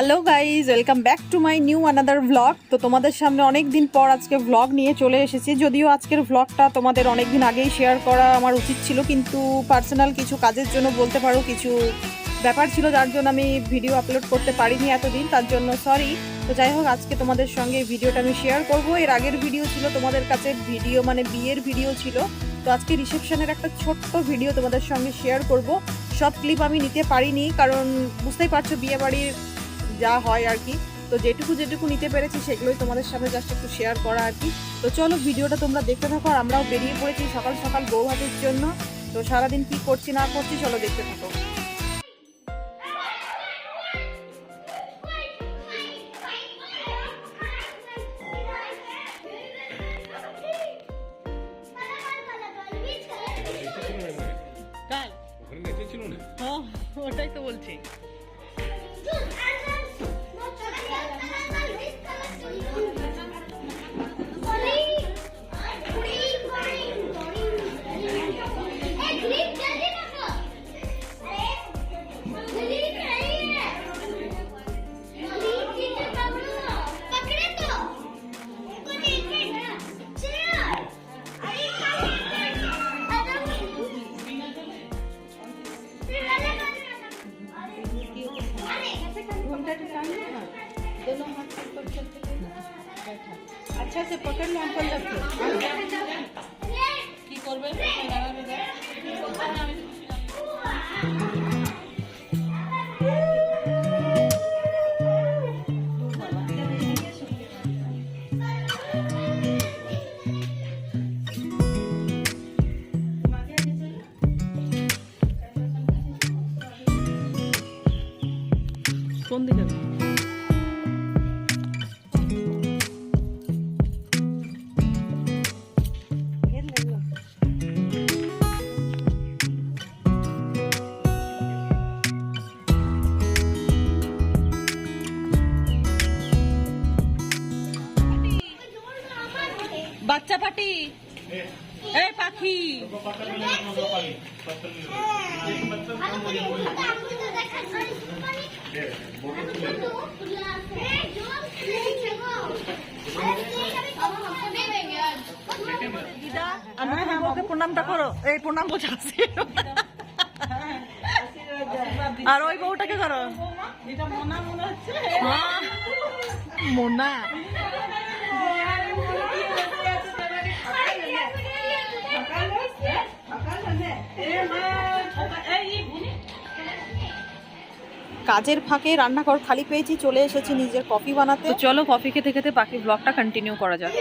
Hello guys, welcome back to my new another vlog তো তোমাদের সামনে অনেক দিন পর আজকে ভ্লগ নিয়ে চলে এসেছি। যদিও আজকের ভ্লগটা তোমাদের অনেক দিন আগেই শেয়ার করা আমার উচিত ছিল, কিন্তু পার্সোনাল কিছু কাজের জন্য বলতে পারো, কিছু ব্যাপার ছিল যার জন্য আমি ভিডিও আপলোড করতে পারিনি এতদিন, তার জন্য সরি তো যাই হোক, আজকে তোমাদের সঙ্গে ভিডিওটা আমি শেয়ার করব। এর আগের ভিডিও ছিল তোমাদের কাছে ভিডিও মানে বিয়ের ভিডিও ছিল। তো আজকে রিসেপশনের একটা ছোট্ট ভিডিও তোমাদের সঙ্গে শেয়ার করব। সব ক্লিপ আমি নিতে পারিনি, কারণ বুঝতেই পারছ বিয়ে বাড়ির যা হয় আর কি। তো যেটুকু যেটুকু নিতে পেরেছি সেগুলোই তোমাদের সামনে জাস্ট একটু শেয়ার করা আর কি। তো চলো ভিডিওটা তোমরা দেখতে থাকো আর আমরাও বেরিয়ে পড়েছি সকাল সকাল বউ হাতের জন্য। তো সারাদিন কি করছি না করছি চলো দেখতে থাকো। না? ওটাই তো বলছি। अच्छा से पकड़ लो अंकल लगते की বাচ্চা পাটি? এই পাখি। আমি ওকে প্রণামটা করো। এই প্রণাম আর ওই বউটাকে করো। হ্যাঁ। মোনা। কাজের ফাঁকে রান্নাঘর খালি পেয়েছি, চলে এসেছি নিজের কফি বানাতে। চলো কফি খেতে খেতে বাকি ব্লগটা কন্টিনিউ করা যাক।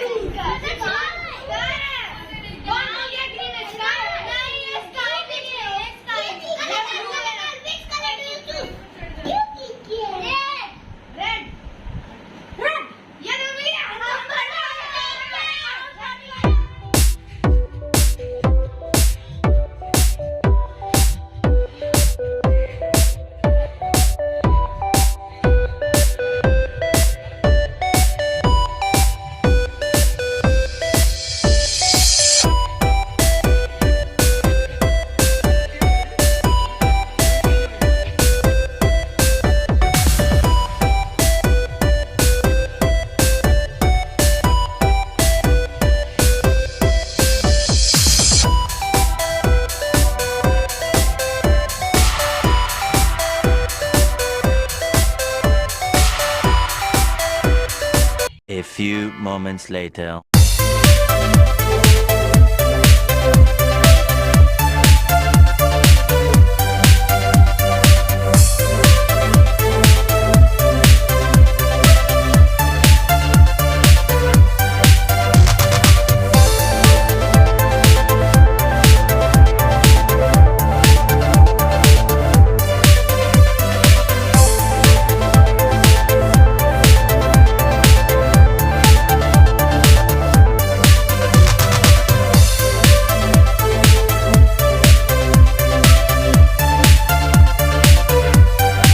Few moments later.